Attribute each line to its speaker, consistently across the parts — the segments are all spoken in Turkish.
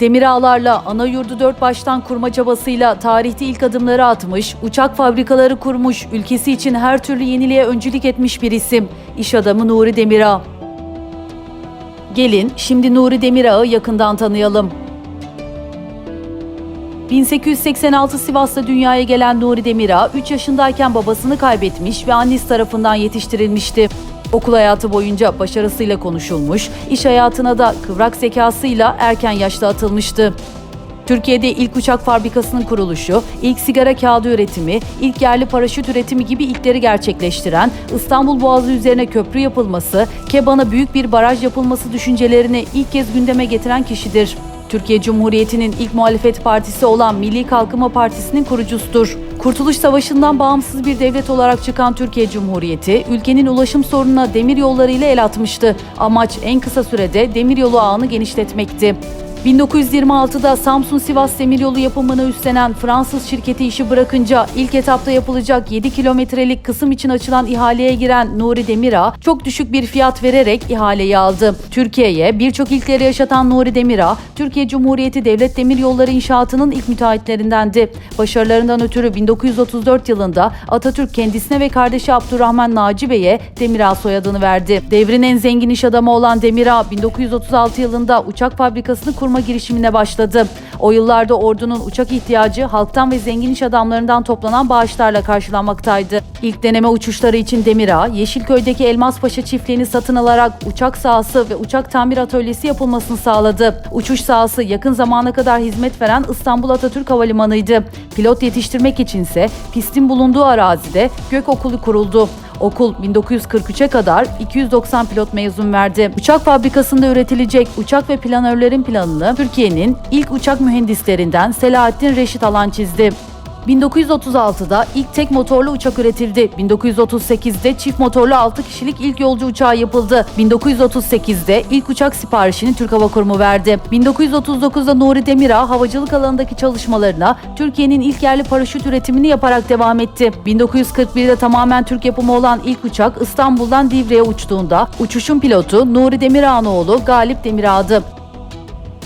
Speaker 1: Demir ağlarla ana yurdu dört baştan kurma çabasıyla tarihte ilk adımları atmış, uçak fabrikaları kurmuş, ülkesi için her türlü yeniliğe öncülük etmiş bir isim. İş adamı Nuri Demirağ. Gelin şimdi Nuri Demirağ'ı yakından tanıyalım. 1886 Sivas'ta dünyaya gelen Nuri Demirağ 3 yaşındayken babasını kaybetmiş ve annesi tarafından yetiştirilmişti. Okul hayatı boyunca başarısıyla konuşulmuş, iş hayatına da kıvrak zekasıyla erken yaşta atılmıştı. Türkiye'de ilk uçak fabrikasının kuruluşu, ilk sigara kağıdı üretimi, ilk yerli paraşüt üretimi gibi ilkleri gerçekleştiren, İstanbul Boğazı üzerine köprü yapılması, Keban'a büyük bir baraj yapılması düşüncelerini ilk kez gündeme getiren kişidir. Türkiye Cumhuriyeti'nin ilk muhalefet partisi olan Milli Kalkınma Partisi'nin kurucusudur. Kurtuluş Savaşı'ndan bağımsız bir devlet olarak çıkan Türkiye Cumhuriyeti, ülkenin ulaşım sorununa demir yolları ile el atmıştı. Amaç en kısa sürede demiryolu ağını genişletmekti. 1926'da Samsun-Sivas demiryolu yapımını üstlenen Fransız şirketi işi bırakınca ilk etapta yapılacak 7 kilometrelik kısım için açılan ihaleye giren Nuri Demirağ çok düşük bir fiyat vererek ihaleyi aldı. Türkiye'ye birçok ilkleri yaşatan Nuri Demirağ, Türkiye Cumhuriyeti Devlet Demiryolları İnşaatı'nın ilk müteahhitlerindendi. Başarılarından ötürü 1934 yılında Atatürk kendisine ve kardeşi Abdurrahman Naci Bey'e Demirağ soyadını verdi. Devrin en zengin iş adamı olan Demirağ 1936 yılında uçak fabrikasını kurma girişimine başladı. O yıllarda ordunun uçak ihtiyacı halktan ve zengin iş adamlarından toplanan bağışlarla karşılanmaktaydı. İlk deneme uçuşları için Demirağ, Yeşilköy'deki Elmaspaşa çiftliğini satın alarak uçak sahası ve uçak tamir atölyesi yapılmasını sağladı. Uçuş sahası yakın zamana kadar hizmet veren İstanbul Atatürk Havalimanı'ydı. Pilot yetiştirmek içinse pistin bulunduğu arazide gök okulu kuruldu. Okul 1943'e kadar 290 pilot mezun verdi. Uçak fabrikasında üretilecek uçak ve planörlerin planını Türkiye'nin ilk uçak mühendislerinden Selahattin Reşit Alan çizdi. 1936'da ilk tek motorlu uçak üretildi. 1938'de çift motorlu 6 kişilik ilk yolcu uçağı yapıldı. 1938'de ilk uçak siparişini Türk Hava Kurumu verdi. 1939'da Nuri Demirağ havacılık alanındaki çalışmalarına Türkiye'nin ilk yerli paraşüt üretimini yaparak devam etti. 1941'de tamamen Türk yapımı olan ilk uçak İstanbul'dan Divri'ye uçtuğunda uçuşun pilotu Nuri Demirağ'ın oğlu Galip Demirağ'dı.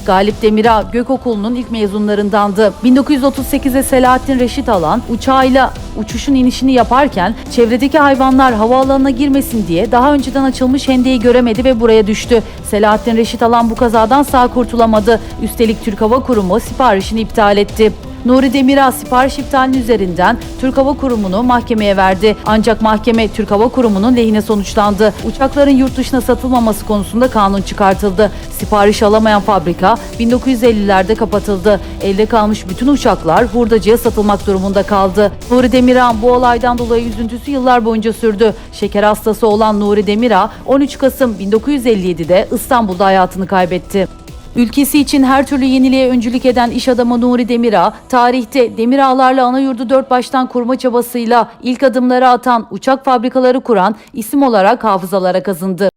Speaker 1: Galip Demirağ Gökokulu'nun ilk mezunlarındandı. 1938'de Selahattin Reşit Alan uçağıyla uçuşun inişini yaparken çevredeki hayvanlar havaalanına girmesin diye daha önceden açılmış hendeyi göremedi ve buraya düştü. Selahattin Reşit Alan bu kazadan sağ kurtulamadı. Üstelik Türk Hava Kurumu siparişini iptal etti. Nuri Demirağ sipariş iptalinin üzerinden Türk Hava Kurumu'nu mahkemeye verdi. Ancak mahkeme Türk Hava Kurumu'nun lehine sonuçlandı. Uçakların yurt dışına satılmaması konusunda kanun çıkartıldı. Sipariş alamayan fabrika 1950'lerde kapatıldı. Elde kalmış bütün uçaklar hurdacıya satılmak durumunda kaldı. Nuri Demirağ bu olaydan dolayı üzüntüsü yıllar boyunca sürdü. Şeker hastası olan Nuri Demirağ 13 Kasım 1957'de İstanbul'da hayatını kaybetti. Ülkesi için her türlü yeniliğe öncülük eden iş adamı Nuri Demirağ, tarihte demir ağlarla ana yurdu dört baştan kurma çabasıyla ilk adımları atan, uçak fabrikaları kuran isim olarak hafızalara kazındı.